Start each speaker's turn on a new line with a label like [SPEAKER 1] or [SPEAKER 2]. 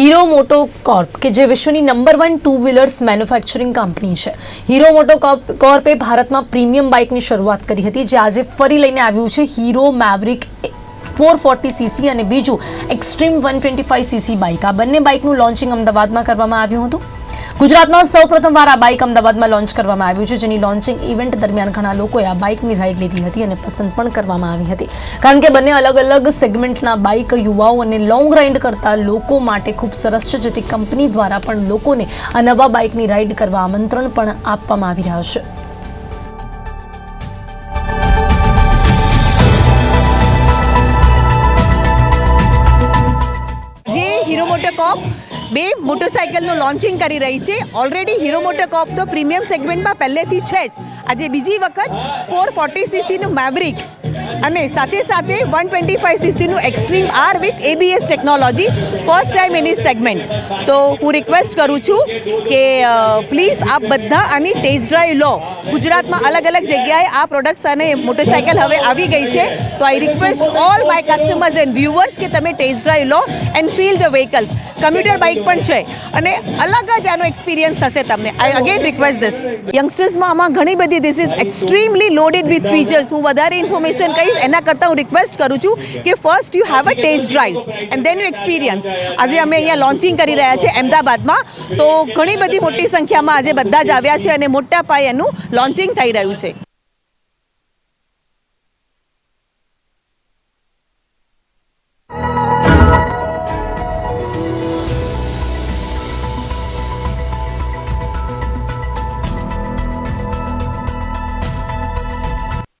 [SPEAKER 1] Hero moto Corp, કે જે વિશ્વની number one two wheelers manufacturing company છે. હીરો મોટો કોર્પ ભારતમાં પ્રીમિયમ બાઇકની શરૂઆત કરી હતી, જે આજે ફરી લઈને આવ્યું છે. Hero Mavrick four forty CC અને બીજું Xtreme one twenty five CC bike આ બંને બાઇકનું લોન્ચિંગ અમદાવાદમાં કરવામાં આવ્યું હતું. ગુજરાતમાં સૌ પ્રથમવાર આ બાઇક અમદાવાદમાં લોન્ચ કરવામાં આવ્યું છે, જેની લોન્ચિંગ ઇવેન્ટ દરમિયાન ઘણા લોકોએ આ બાઇકની રાઇડ લીધી હતી અને પસંદ પણ કરવામાં આવી હતી. કારણ કે બંને અલગ અલગ સેગમેન્ટના બાઇક યુવાઓ અને લોંગ રાઇડ કરતા લોકો માટે ખૂબ સરસ છે, જેથી કંપની દ્વારા પણ લોકોને આ નવા બાઇકની રાઇડ કરવા આમંત્રણ પણ આપવામાં આવી રહ્યું છે.
[SPEAKER 2] હીરો હીરો મોટોકોપ બે મોટરસાઇકલનું લોન્ચિંગ કરી રહી છે. ઓલરેડી હીરો મોટોકોપ તો પ્રીમિયમ સેગમેન્ટમાં પહેલેથી છે જ. આજે બીજી વખત ફોર ફોર્ટી સીસીનું મેવરિક અને સાથે સાથે one twenty five સીસીનું Xtreme R with ABS technology first time any segment તો હું રિક્વેસ્ટ કરું છું કે પ્લીઝ આપ બધા આની ટેસ્ટ ડ્રાઈવ લો. ગુજરાતમાં અલગ અલગ જગ્યાએ આ પ્રોડક્ટ્સ અને મોટરસાઇકલ હવે આવી ગઈ છે. તો I request all my customers and viewers કે તમે test drive law and feel the vehicles computer bike પણ છે. અને અલગ જ આનો એક્સપિરિયન્સ થશે તમને. આઈ અગેન રિક્વેસ્ટ ધીસ યંગસ્ટર્સમાં આમાં ઘણી બધી this is extremely loaded with features હું વધારે ઇન્ફોર્મેશન કહીશ એના કરતાં હું રિક્વેસ્ટ કરું છું કે first you have a test drive and then you experience આજે અમે અહીંયા લોન્ચિંગ કરી રહ્યા છે અમદાવાદમાં. તો ઘણી બધી મોટી સંખ્યામાં આજે બધા જ આવ્યા છે અને મોટા પાયે એનું લોન્ચિંગ થઈ રહ્યું છે.